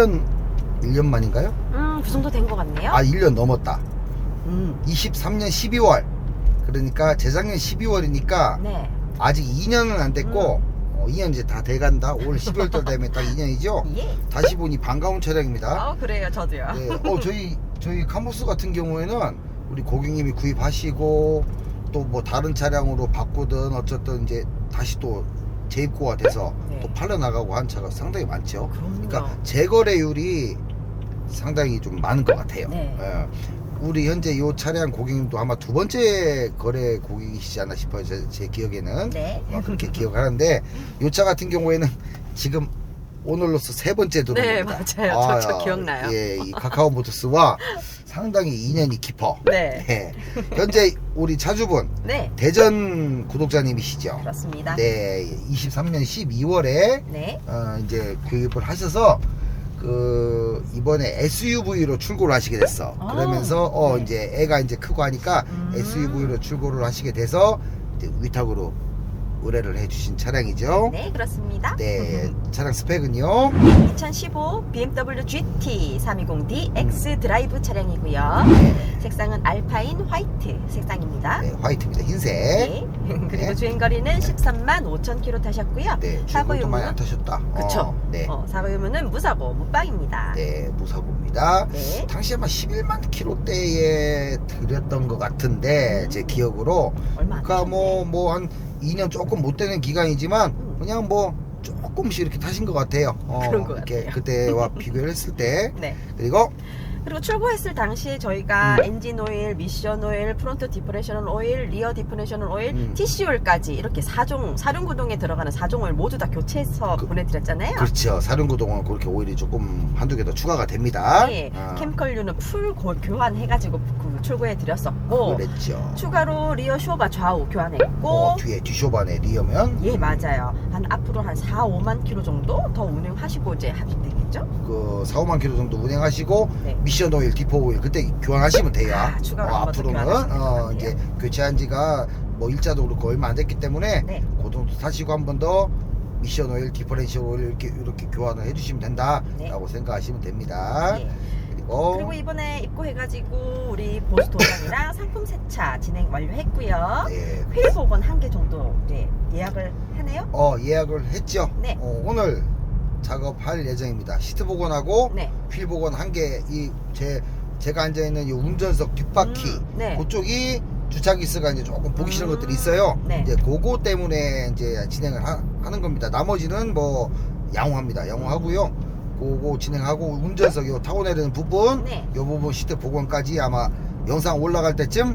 1년 1년 만인가요? 음, 그 정도 된 것 같네요. 아 1년 넘었다. 음, 23년 12월. 그러니까 재작년 12월이니까 네. 아직 2년은 안 됐고 어, 2년 이제 다 돼간다. 올 12월 달 되면 딱 2년이죠. 예. 다시 보니 반가운 차량입니다. 아, 그래요, 저도요. 네. 어 저희 저희 카모스 같은 경우에는 우리 고객님이 구입하시고 또 뭐 다른 차량으로 바꾸든 어쨌든 이제 다시 또 재입고가 돼서 네. 또 팔려 나가고 한 차가 상당히 많죠. 그럼요. 그러니까 재거래율이 상당히 좀 많은 것 같아요. 네. 예. 우리 현재 이 차량 고객님도 아마 두 번째 거래 고객이시지 않나 싶어요. 제, 제 기억에는 네. 어, 그렇게 기억하는데 이 차 같은 경우에는 지금 오늘로서 세 번째 들어옵니다. 네, 맞아요. 저- 저 기억나요. 예, 이 카카오 모터스와 상당히 인연이 깊어. 네. 예. 현재 우리 차주분 네. 대전 구독자님이시죠. 그렇습니다. 네, 23년 12월에 네. 어, 이제 구입을 하셔서 그 이번에 SUV로 출고를 하시게 됐어. 아, 그러면서 어 네. 이제 애가 이제 크고 하니까 음. SUV로 출고를 하시게 돼서 이제 위탁으로 의뢰를 해주신 차량이죠. 네, 그렇습니다. 네, 차량 스펙은요. 2015 BMW GT 320D X 드라이브 차량이고요. 네, 색상은 알파인 화이트 색상입니다. 네, 화이트입니다. 흰색. 네. 그리고 네. 주행거리는 13만 5천 킬로 타셨고요. 네, 사고 중고도 많이 안 타셨다. 그쵸. 어, 네, 어, 사고 유무는 무사고 무빵입니다. 네, 무사고입니다. 네. 당시에 아마 11만 킬로 대에 드렸던 것 같은데 제 기억으로 얼마 안 그러니까 뭐. 뭐 한 2년 조금 못 되는 기간이지만 음. 그냥 뭐 조금씩 이렇게 타신 것 같아요. 어, 그런 것 이렇게 같아요. 그때와 비교를 했을 때 네. 그리고 그리고 출고했을 당시에 저희가 음. 엔진 오일, 미션 오일, 프론트 디프레셔널 오일, 리어 디프레셔널 오일, 음. TC올까지 이렇게 4종, 사륜구동에 들어가는 4종 오일 모두 다 교체해서 그- 보내드렸잖아요. 그렇죠. 사륜구동은 그렇게 오일이 조금 한두 개 더 추가가 됩니다. 네. 어, 캠컬류는 풀 고- 교환해가지고 그 출고해 드렸었고 그랬죠. 추가로 리어 쇼바 좌우 교환했고 어, 뒤에 뒤쇼반에 리어면 예 맞아요 한 앞으로 한 4, 5만 킬로 정도 더 운행하시고 이제 하시면 되겠죠 그 4, 5만 킬로 정도 운행하시고 네. 미션 오일, 디포 오일 그때 교환하시면 돼요. 아, 추가로 어, 한번 더 앞으로는 교환하시면 어. 이제 교체한 지가 뭐 일자도 그렇고 얼마 안 됐기 때문에 네. 그 정도 타시고 한 번 더 미션 오일, 디퍼렌셜 오일 이렇게 이렇게 교환을 해주시면 된다라고 네. 생각하시면 됩니다. 예. 그리고, 그리고 이번에 입고해가지고 우리 보수 도장이랑 상품 세차 진행 완료했고요 네, 휠 복원 한개 정도 네, 예약을 하네요 어 예약을 했죠. 네. 어, 오늘 작업할 예정입니다. 시트 복원하고 네 휠 복원 한 개 이 제 제가 앉아 있는 이 운전석 뒷바퀴 음, 네. 그쪽이 주차기스가 이제 조금 보기 싫은 음, 것들이 있어요. 네. 이제 그거 때문에 이제 진행을 하, 는 겁니다. 나머지는 뭐 양호합니다. 양호하고요. 그거 진행하고 운전석 요 타고 내리는 부분, 네. 요 부분 시트 복원까지 아마 영상 올라갈 때쯤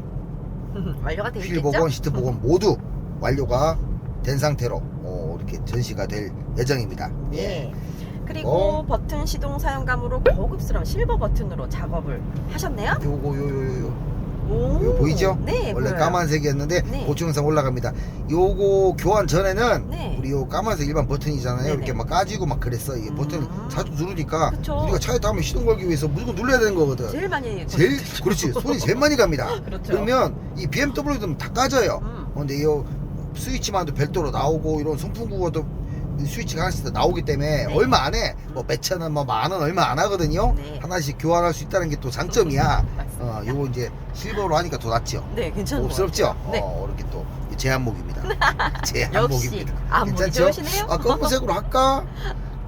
완료가 되어 휠 복원, 시트 복원 모두 완료가 된 상태로 어, 이렇게 전시가 될 예정입니다. 예. 그리고 어. 버튼 시동 사용감으로 고급스러운 실버 버튼으로 작업을 하셨네요. 요거 요요요 오, 이거 보이죠? 네, 원래 보여요. 까만색이었는데 네. 고추 영상 올라갑니다. 요거 교환 전에는 네. 우리 요 까만색 일반 버튼이잖아요. 네네. 이렇게 막 까지고 막 그랬어. 이 버튼 음. 자주 누르니까 그쵸. 우리가 차에 타면 시동 걸기 위해서 무조건 눌러야 되는 거거든. 제일 많이 제일 그렇지 손이 제일 많이 갑니다. 그렇죠. 그러면 이 BMW들은 다 까져요. 음. 근데 이 스위치만도 별도로 나오고 이런 손풍구도 스위치가 하나씩 다 나오기 때문에 네. 얼마 안 해. 뭐 몇 천 원, 뭐만원 얼마 안 하거든요. 네. 하나씩 교환할 수 있다는 게 또 장점이야. 어, 요거 이제 실버로 하니까 더 낫죠. 네, 괜찮은 것 없스럽죠? 네. 어, 이렇게 또 제한목입니다. 제한목입니다. 괜찮죠? 좋으시네요. 아, 검은색으로 할까?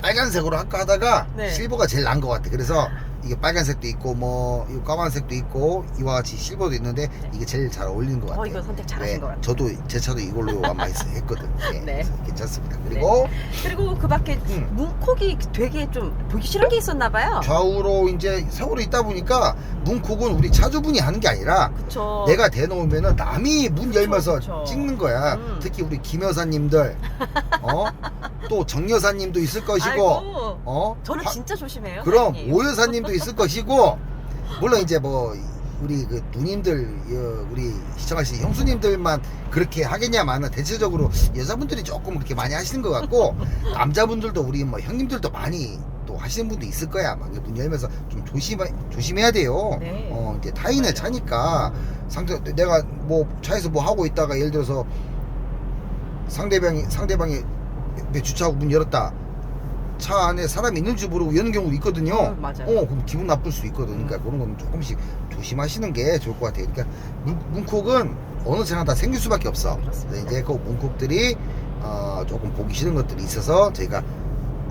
빨간색으로 할까 하다가 네. 실버가 제일 나은 것 같아. 그래서 이게 빨간색도 있고 뭐 이 까만색도 있고 이와 같이 실버도 있는데 이게 제일 잘 어울리는 것 같아요. 어, 이거 선택 잘하신 네, 것 같아요. 저도 제 차도 이걸로 아마 했- 했거든. 네, 네. 그래서 괜찮습니다. 그리고 그리고 그 밖에 음. 문콕이 되게 좀 보기 싫은 게 있었나 봐요. 좌우로 이제 세월호 있다 보니까 문콕은 우리 차주분이 하는 게 아니라 그쵸. 내가 대놓으면은 남이 문 열면서 그쵸. 찍는 거야. 음. 특히 우리 김 여사님들, 어, 또 정 여사님도 있을 것이고, 아이고, 어, 저는 화- 진짜 조심해요. 그럼. 오 여사님 도 있을 것이고, 물론 이제 뭐 우리 그 누님들, 어, 우리 시청하시는 형수님들만 그렇게 하겠냐마는 대체적으로 여자분들이 조금 그렇게 많이 하시는 것 같고 남자분들도 우리 뭐 형님들도 많이 또 하시는 분도 있을 거야. 막문 열면서 좀 조심 조심해야 돼요. 네. 어 이제 타인의. 차니까 상대 내가 뭐 차에서 뭐 하고 있다가 예를 들어서 상대방이 상대방이 내 주차하고 문 열었다. 차 안에 사람이 있는지 모르고 여는 경우도 있거든요. 어, 맞아요. 어, 그럼 기분 나쁠 수 있거든. 그러니까 그런 건 조금씩 조심하시는 게 좋을 것 같아요. 그러니까 문, 문콕은 어느 차나 다 생길 수밖에 없어. 그렇습니다. 이제 그 문콕들이 어, 조금 보기 싫은 것들이 있어서 저희가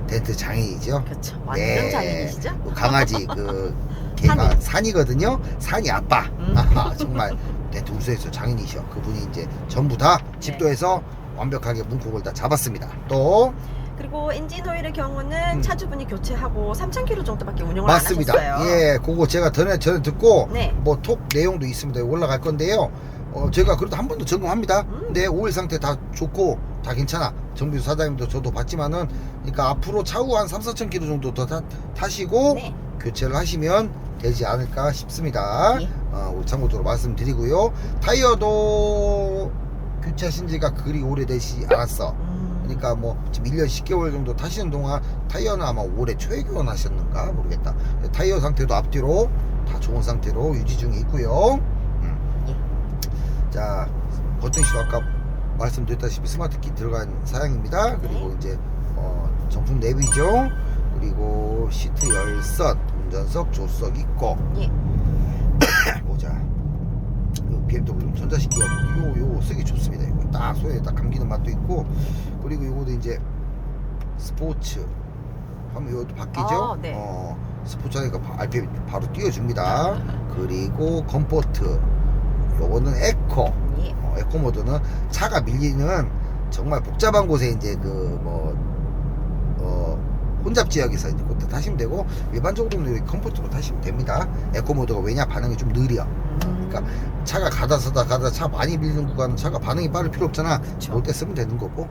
덴트 장애이죠. 그렇죠. 완전 네. 장인이시죠? 그 강아지 그 개가 산이. 산이거든요. 산이 아빠. 음. 아하, 정말 덴트 우수에서 장인이셔. 그분이 이제 전부 다 네. 집도에서 완벽하게 문콕을 다 잡았습니다. 또 그리고 엔진 오일의 경우는 음. 차주분이 교체하고 3,000km 정도밖에 운영을 맞습니다. 안 하셨어요. 예, 그거 제가 전에 전에 듣고 네. 뭐 톡 내용도 있습니다. 올라갈 건데요. 어, 제가 그래도 한번더 점검합니다. 음. 근데 오일 상태 다 좋고 다 괜찮아. 정비수 사장님도 저도 봤지만은 그러니까 앞으로 차후 한 3, 4천 킬로 정도 더 타, 타시고 네. 교체를 하시면 되지 않을까 싶습니다. 예. 어, 참고적으로 말씀드리고요. 타이어도 교체하신 지가 그리 오래되지 않았어. 음. 그러니까 뭐 지금 1년 10개월 정도 타시는 동안 타이어는 아마 올해 초에 교환하셨는가 모르겠다. 타이어 상태도 앞뒤로 다 좋은 상태로 유지 중에 있고요. 음. 자 버튼시도 아까 말씀드렸다시피 스마트키 들어간 사양입니다. 그리고 이제 어, 정품 내비죠. 그리고 시트 열선, 운전석, 조수석 있고 예. 보자. 요 BMW 전자식기가 요, 요 쓰기 좋습니다. 딱 손에 딱 감기는 맛도 있고 그리고 요거도 이제 스포츠 하면 요것도 바뀌죠. 아, 네. 어, 스포츠 하니까 바- RPM 바로 띄워줍니다. 그리고 컴포트 요거는 에코 예. 어, 에코 모드는 차가 밀리는 정말 복잡한 곳에 이제 그뭐 어, 혼잡 지역에서 이제 그때 타시면 되고 일반적으로는 컴포트로 타시면 됩니다. 에코 모드가 왜냐 반응이 좀 느려. 음. 그러니까 차가 가다 서다 가다 차 많이 밀리는 구간은 차가 반응이 빠를 필요 없잖아. 그쵸. 올때 쓰면 되는 거고.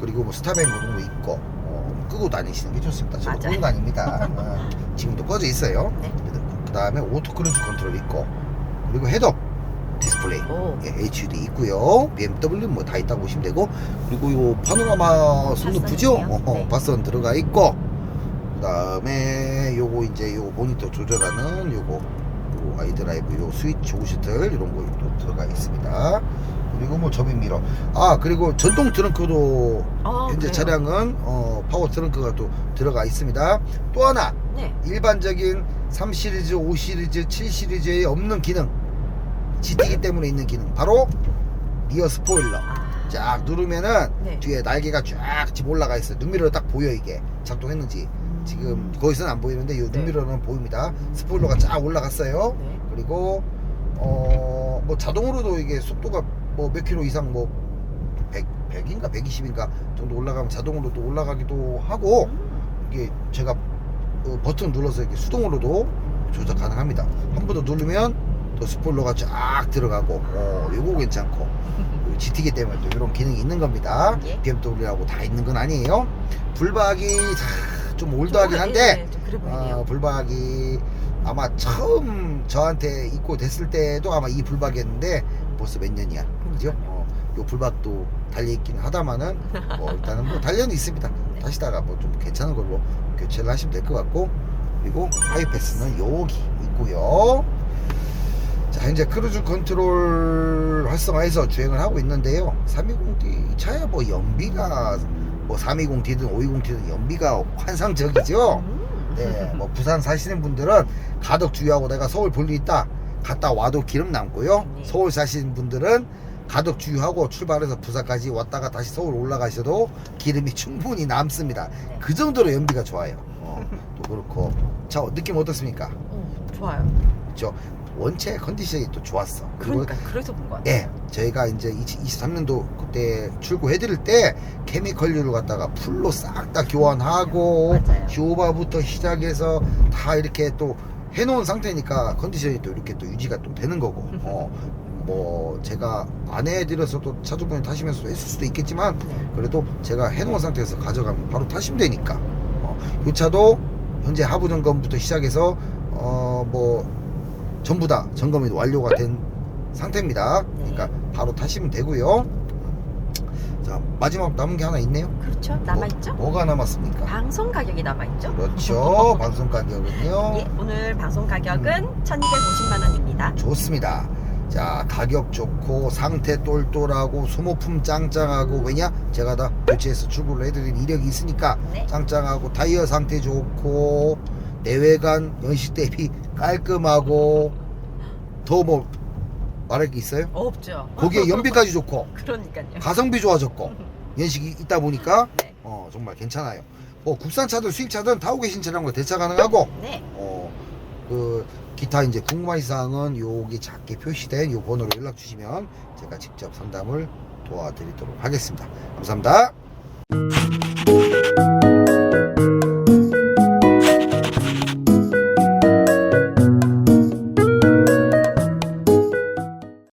그리고 뭐 스타뱅 그런 거 있고 어, 끄고 다니시는 게 좋습니다. 저도 맞아요. 끄는 거 아닙니다. 어, 지금도 꺼져 있어요. 네. 그 다음에 오토 크루즈 컨트롤 있고 그리고 헤드업 디스플레이 오. 예, HUD 있고요. BMW 뭐 다 있다고 보시면 되고 그리고 요 파노라마 sunroof죠. 바선이요? 어, 네. 바선 들어가 있고 그 다음에 요거 이제 요 모니터 조절하는 요거 요 아이드라이브 요 스위치 오시틀 이런 거 또 들어가 있습니다. 그리고 뭐 접임 미러. 아 그리고 전동 트렁크도 아, 현재 그래요? 차량은 어, 파워 트렁크가 또 들어가 있습니다. 또 하나 네. 일반적인 3 시리즈, 5 시리즈, 7 시리즈에 없는 기능 GT기 때문에 있는 기능 바로 리어 스포일러 아. 쫙 누르면은 네. 뒤에 날개가 쫙 지금 올라가 있어요 눈미러로 딱 보여 이게 작동했는지 음. 지금 거기서는 안 보이는데 이 네. 눈미러는 보입니다 스포일러가 쫙 올라갔어요 네. 그리고 어 뭐 자동으로도 이게 속도가 뭐 몇 킬로 이상 뭐 100, 100인가 120인가 정도 올라가면 자동으로도 올라가기도 하고 음. 이게 제가 어, 버튼 눌러서 이렇게 수동으로도 조작 가능합니다. 한 번 더 누르면 또 스포일러가 쫙 들어가고, 어, 요거 괜찮고, GT기 때문에 또 이런 기능이 있는 겁니다. 예. BMW하고 다 있는 건 아니에요. 불박이 자, 좀 올드하긴 좀, 한데, 예, 좀 그래 보이네요. 어, 불박이 아마 처음 저한테 입고 됐을 때도 아마 이 불박이었는데 벌써 몇 년이야. 그죠? 어, 요 불박도 달려있긴 하다마는 뭐 일단은 뭐 단련이 있습니다. 네. 타시다가 뭐 좀 괜찮은 걸로 교체를 하시면 될 것 같고 그리고 하이패스는 여기 있고요. 자 현재 크루즈 컨트롤 활성화해서 주행을 하고 있는데요. 320D 이 차야 뭐 연비가 뭐 320D든 520D든 연비가 환상적이죠. 음. 네, 뭐 부산 사시는 분들은 가덕 주유하고 내가 서울 볼 일 있다. 갔다 와도 기름 남고요. 네. 서울 사시는 분들은 가덕 주유하고 출발해서 부산까지 왔다가 다시 서울 올라가셔도 기름이 충분히 남습니다. 네. 그 정도로 연비가 좋아요. 어, 또 그렇고 자 느낌 어떻습니까? 어, 좋아요. 그렇죠. 원체 컨디션이 또 좋았어. 그리고 그러니까 그래서 본것 같아요. 예, 저희가 이제 23년도 그때 출고해드릴 때 케미컬류를 갖다가 풀로 싹 다 교환하고 맞아요. 휴바부터 시작해서 다 이렇게 또 해놓은 상태니까 컨디션이 또 이렇게 또 유지가 또 되는 거고 어, 뭐 제가 안 해드려서도 차주분이 타시면서 했을 수도 있겠지만 네. 그래도 제가 해놓은 상태에서 가져가면 바로 타시면 되니까 어, 이 차도 현재 하부 점검부터 시작해서 어, 뭐 전부 다 점검이 완료가 된 상태입니다. 그러니까 바로 타시면 되고요. 자 마지막 남은 게 하나 있네요. 그렇죠. 남아있죠? 뭐, 가 남았습니까? 방송 가격이 남아있죠? 그렇죠. 방송 가격은요. 예, 오늘 방송 가격은 1250만 원입니다. 좋습니다. 자 가격 좋고 상태 똘똘하고 소모품 짱짱하고 왜냐 제가 다 교체해서 출고를 해드린 이력이 있으니까 네. 짱짱하고 타이어 상태 좋고 내외관 연식 대비 깔끔하고 더 뭐 말할 게 있어요? 없죠. 거기에 연비까지 좋고 그러니까요. 가성비 좋아졌고 연식이 있다 보니까 네. 어 정말 괜찮아요. 뭐 국산차든 수입차든 타고 계신 차량과 대차 가능하고 네. 어 그 기타 이제 궁금한 사항은 여기 작게 표시된 요 번호로 연락 주시면 제가 직접 상담을 도와드리도록 하겠습니다. 감사합니다.